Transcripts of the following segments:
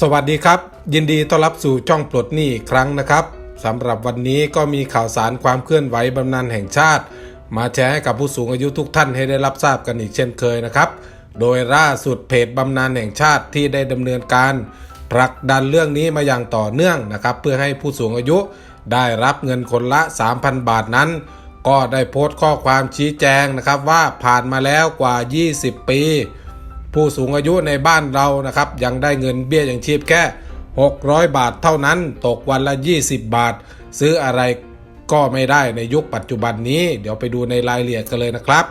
สวัสดีครับ ยินดีต้อนรับสู่ช่องปลดหนี้ครั้งนะครับสำหรับวันนี้ก็มีข่าวสารความเคลื่อนไหวบำนาญแห่งชาติ มาแชร์ให้กับผู้สูงอายุทุกท่านให้ได้รับทราบกันอีกเช่นเคยนะครับ โดยล่าสุดเพจบำนาญแห่งชาติที่ได้ดำเนินการผลักดันเรื่องนี้มาอย่างต่อเนื่องนะครับ เพื่อให้ผู้สูงอายุได้รับเงินคนละ 3,000 บาทนั้น ก็ได้โพสต์ข้อความชี้แจงนะครับว่าผ่านมาแล้วกว่า 20 ปี ผู้สูงอายุในบ้านเรานะครับ ยังได้เงินเบี้ยยังชีพแค่ 600 บาทเท่านั้นตกวันละ 20 บาท ซื้ออะไรก็ไม่ได้ในยุคปัจจุบันนี้ เดี๋ยวไปดูในรายละเอียดกันเลยนะครับ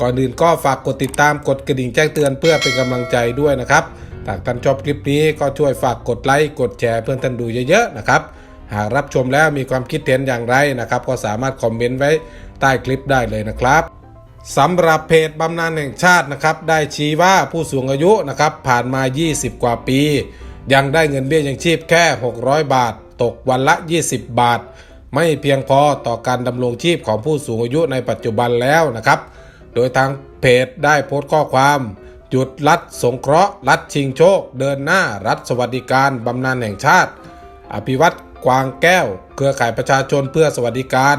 ก่อนอื่นก็ฝากกดติดตามกดกระดิ่งแจ้งเตือนเพื่อเป็นกำลังใจด้วยนะครับหากท่านชอบคลิปนี้ก็ช่วยฝากกดไลค์กดแชร์เพื่อนท่านดูเยอะๆนะครับหากรับชมแล้วมีความคิดเห็นอย่างไรนะครับ ก็สามารถคอมเมนต์ไว้ใต้คลิปได้เลยนะครับ สำหรับเพจบำนาญแห่งชาตินะครับ ได้ชี้ว่าผู้สูงอายุนะครับ ผ่านมา 20 กว่าปี ยังได้เงินเบี้ยยังชีพแค่ 600 บาท ตกวันละ 20 บาท ไม่เพียงพอต่อการดำรงชีพของผู้สูงอายุในปัจจุบันแล้วนะครับ โดยทางเพจได้โพสต์ข้อความหยุดรัฐสงเคราะห์ รัฐชิงโชค เดินหน้ารัฐสวัสดิการบำนาญแห่งชาติ อภิวัตรกวางแก้ว เครือข่ายประชาชนเพื่อสวัสดิการ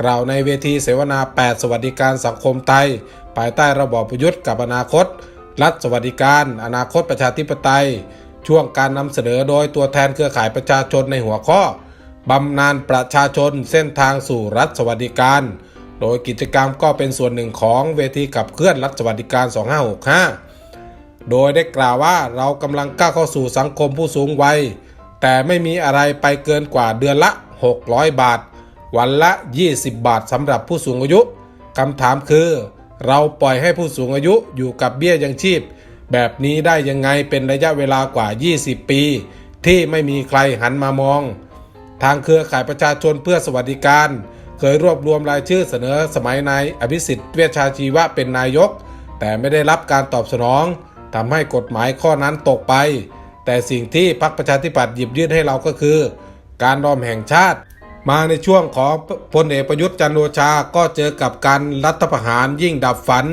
กล่าวในเวทีเสวนา 8 สวัสดิการสังคมไทย ภายใต้ระบอบประยุทธ์กับอนาคต รัฐสวัสดิการ อนาคตประชาธิปไตย ช่วงการนำเสนอโดยตัวแทนเครือข่ายประชาชนในหัวข้อบำนาญประชาชนเส้นทางสู่รัฐสวัสดิการ โดยกิจกรรมก็เป็นส่วนหนึ่งของเวทีขับเคลื่อนรัฐสวัสดิการ 2565 โดยได้กล่าวว่าเรากำลังก้าวเข้าสู่สังคมผู้สูงวัย แต่ไม่มีอะไรไปเกินกว่าเดือนละ 600 บาท วันละ 20 บาทสำหรับผู้สูงอายุคำถามคือ เราปล่อยให้ผู้สูงอายุอยู่กับเบี้ยยังชีพ แบบนี้ได้ยังไงเป็นระยะเวลากว่า 20 ปี ที่ไม่มีใครหันมามอง ทางเครือข่ายประชาชนเพื่อสวัสดิการ เคยรวบรวมรายชื่อเสนอสมัยนายอภิสิทธิ์เวชชาชีวะเป็นนายก แต่ไม่ได้รับการตอบสนองทำให้กฎหมายข้อนั้นตกไป แต่สิ่งที่พรรคประชาธิปัตย์หยิบยื่นให้เราก็คือ การรอมแห่งชาติ มาในช่วงของพลเอกประยุทธ์จันโอชาก็เจอกับการรัฐประหารยิ่งดับฝัน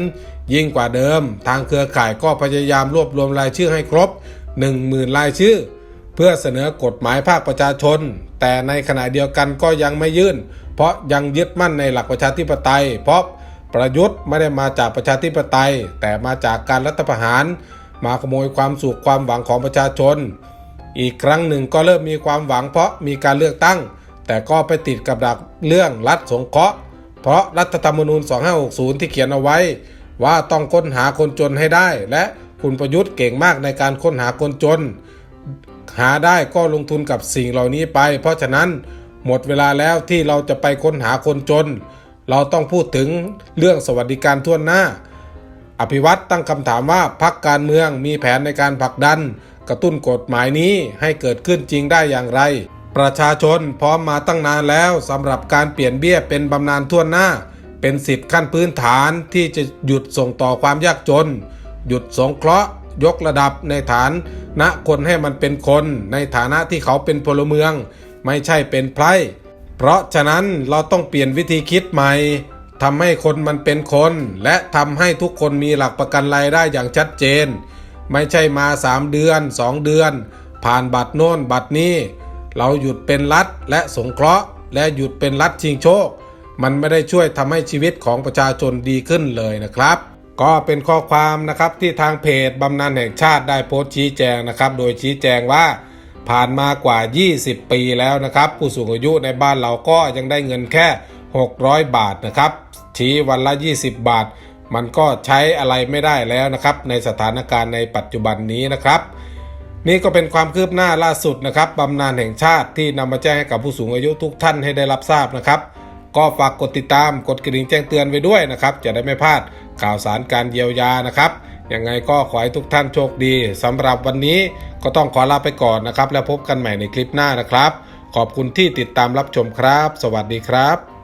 ยิ่งกว่าเดิม ทางเครือข่ายก็พยายามรวบรวมรายชื่อให้ครบ 10,000 รายชื่อ เพื่อเสนอกฎหมายภาคประชาชน แต่ในขณะเดียวกันก็ยังไม่ยื่น เพราะยังยึดมั่นในหลักประชาธิปไตย เพราะประยุทธ์ไม่ได้มาจากประชาธิปไตย แต่มาจากการรัฐประหาร มาขโมยความสุขความหวังของประชาชน อีกครั้งหนึ่งก็เริ่มมีความหวังเพราะมีการเลือกตั้ง แต่ก็ไปติดกับดักเรื่องรัฐสงเคราะห์ เพราะรัฐธรรมนูญ 2560 ที่เขียนเอาไว้ ว่าต้องค้นหาคนจนให้ได้ และคุณประยุทธ์เก่งมากในการค้นหาคนจน หาได้ก็ลงทุนกับสิ่งเหล่านี้ไป เพราะฉะนั้นหมดเวลาแล้วที่เราจะไปค้นหาคนจน เราต้องพูดถึงเรื่องสวัสดิการทั่วหน้า อภิวัตตั้งคำถามว่าพักการเมืองมีแผนในการผลักดัน กระตุ้นกฎหมายนี้ให้เกิดขึ้นจริงได้อย่างไร ประชาชนพร้อมมาตั้งนานแล้วสำหรับการเปลี่ยนเบี้ยเป็นบำนาญทั่วหน้า เป็นสิทธิขั้นพื้นฐานที่จะหยุดส่งต่อความยากจน หยุดสงเคราะห์ ยกระดับในฐานณคนให้มันเป็นคน ในฐานะที่เขาเป็นพลเมือง ไม่ใช่เป็นไพร่เพราะฉะนั้นเราต้องเปลี่ยนวิธีคิดใหม่ทำให้คนมันเป็นคน และทำให้ทุกคนมีหลักประกันรายได้อย่างชัดเจน ไม่ใช่มา 3 เดือน 2 เดือน ผ่านบัตรโน้นบัตรนี้ เราหยุดเป็นรัฐและสงเคราะห์ และหยุดเป็นรัฐชิงโชค มันไม่ได้ช่วยทำให้ชีวิตของประชาชนดีขึ้นเลยนะครับ ก็เป็นข้อความนะครับที่ทางเพจบำนาญแห่งชาติได้โพสต์ชี้แจงนะครับ โดยชี้แจงว่าผ่านมากว่า 20 ปีแล้วนะครับ ผู้สูงอายุในบ้านเราก็ยังได้เงินแค่ 600 บาทนะครับชี้วันละ 20 บาท มันก็ใช้อะไรไม่ได้แล้วนะครับ ในสถานการณ์ในปัจจุบันนี้นะครับ นี่ก็เป็นความคืบหน้าล่าสุดนะครับบำนาญแห่งชาติที่นำมาแจ้งให้กับผู้สูงอายุทุกท่านให้ได้รับทราบนะครับ ก็ฝากกดติดตามกดกระดิ่งแจ้งเตือนไว้ด้วยนะครับ จะได้ไม่พลาดข่าวสารการเยียวยานะครับยังไงก็ขอให้ทุกท่านโชคดีสำหรับวันนี้ก็ต้องขอลาไปก่อนนะครับ แล้วพบกันใหม่ในคลิปหน้านะครับ ขอบคุณที่ติดตามรับชมครับ สวัสดีครับ